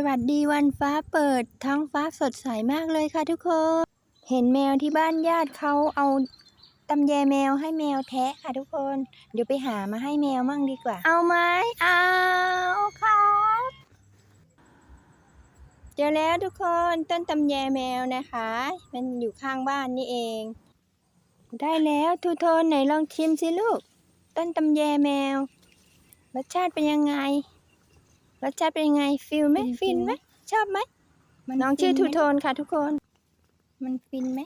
สวัสดีวันฟ้าเปิด ท้องฟ้าสดใสมากเลยค่ะทุกคน เห็นแมวที่บ้านญาติเขาเอาตำแยแมวให้แมวแทะค่ะทุกคน เดี๋ยวไปหามาให้แมวมั่งดีกว่า เอาไหมเอาครับเจอแล้วทุกคนต้นตำแยแมวนะคะ มันอยู่ข้างบ้านนี่เอง ได้แล้วทุกคนไหนลองชิมสิลูก ต้นตำแยแมวรสชาติเป็นยังไง รสชาติเป็นยังไงฟิลไหมฟิฟินนๆไหมชอบไหมมัน้องชื่อฟิทูไหมโทนค่ะทุกคน มันฟินไหม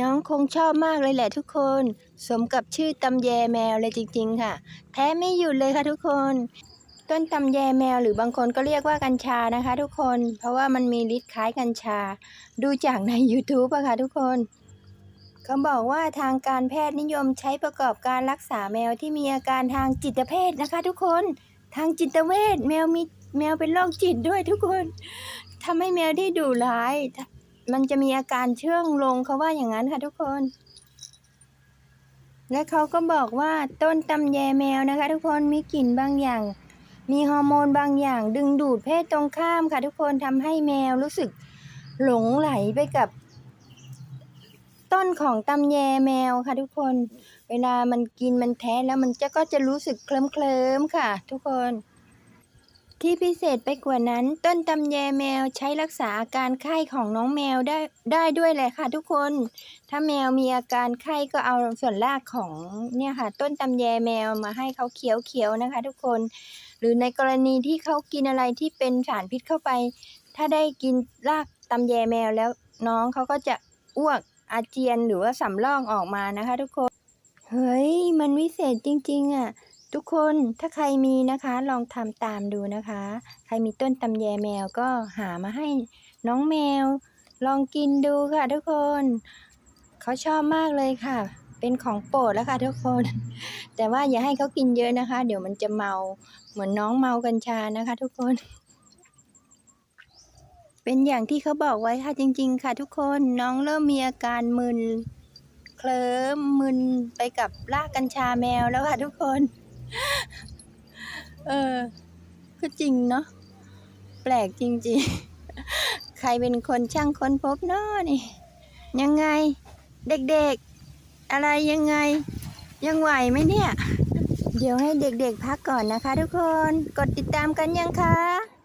น้องคงชอบมากเลยแหละทุกคน สมกับชื่อตำแยแมวเลยจริง ๆ ค่ะ แท้ไม่หยุดเลยค่ะทุกคน ต้นตำแยแมวหรือบางคนก็เรียกว่ากัญชานะคะ ทุกคน เพราะว่ามันมีฤทธิ์คล้ายกัญชา ดูจากใน YouTube อะค่ะทุกคน เขาบอกว่าทางการแพทย์นิยมใช้ประกอบการรักษาแมวที่มีอาการทางจิตเภทนะคะ ทุกคน ทางจิตเวชแมวมีแมวเป็นโรคจิตด้วยทุกคนทำให้แมวที่ดุร้าย มันจะมีอาการเชื่องลงเขาว่าอย่างนั้นค่ะทุกคน และเขาก็บอกว่าต้นตำแยแมวนะคะ ทุกคนมีกลิ่นบางอย่าง มีฮอร์โมนบางอย่าง ดึงดูดเพศตรงข้ามค่ะ ทุกคนทำให้แมวรู้สึกหลงไหลไปกับ ต้นของตำแยแมวค่ะ ทุกคน เวลามันกินมันแท้แล้วมันจะก็จะรู้สึกเคลิ้มเคลิมๆค่ะ ทุกคน ที่พิเศษไปกว่านั้น ต้นตำแยแมวใช้รักษาอาการไข้ของน้องแมวได้ได้ด้วยแหละค่ะ ทุกคน ถ้าแมวมีอาการไข้ก็เอาส่วนรากของเนี่ยค่ะ ต้นตำแยแมวมาให้เขาเคี้ยวเคี้ยวๆนะคะ ทุกคน หรือในกรณีที่เขากินอะไรที่เป็นสารพิษเข้าไป ถ้าได้กินรากตำแยแมวแล้วน้องเขาก็จะอ้วก อาเจียนหรือว่าสำลอกออกมานะคะ ทุกคน เฮ้ย มันวิเศษจริง ๆอะ ทุกคนถ้าใครมีนะคะ ลองทำตามดูนะคะ ใครมีต้นตำแยแมวก็หามาให้น้องแมว ลองกินดูค่ะ ทุกคน เขาชอบมากเลยค่ะ เป็นของโปรดแล้วค่ะ ทุกคน แต่ว่าอย่าให้เขากินเยอะนะคะ เดี๋ยวมันจะเมาเหมือนน้องเมากัญชานะคะ ทุกคน เป็นอย่างที่เขาบอกไว้ค่ะจริง ๆ ค่ะทุกคนน้องเริ่มมีอาการมึนเคลิ้มมึนไปกับรากกัญชาแมวแล้วค่ะทุกคน เออก็จริงเนาะแปลกจริง ๆ ใครเป็นคนช่างค้นพบเนาะนี่ ยังไง เด็กๆ อะไรยังไง ยังไหวไหมเนี่ย เดี๋ยวให้เด็กๆพักก่อนนะคะ ทุกคน กดติดตามกันยังคะ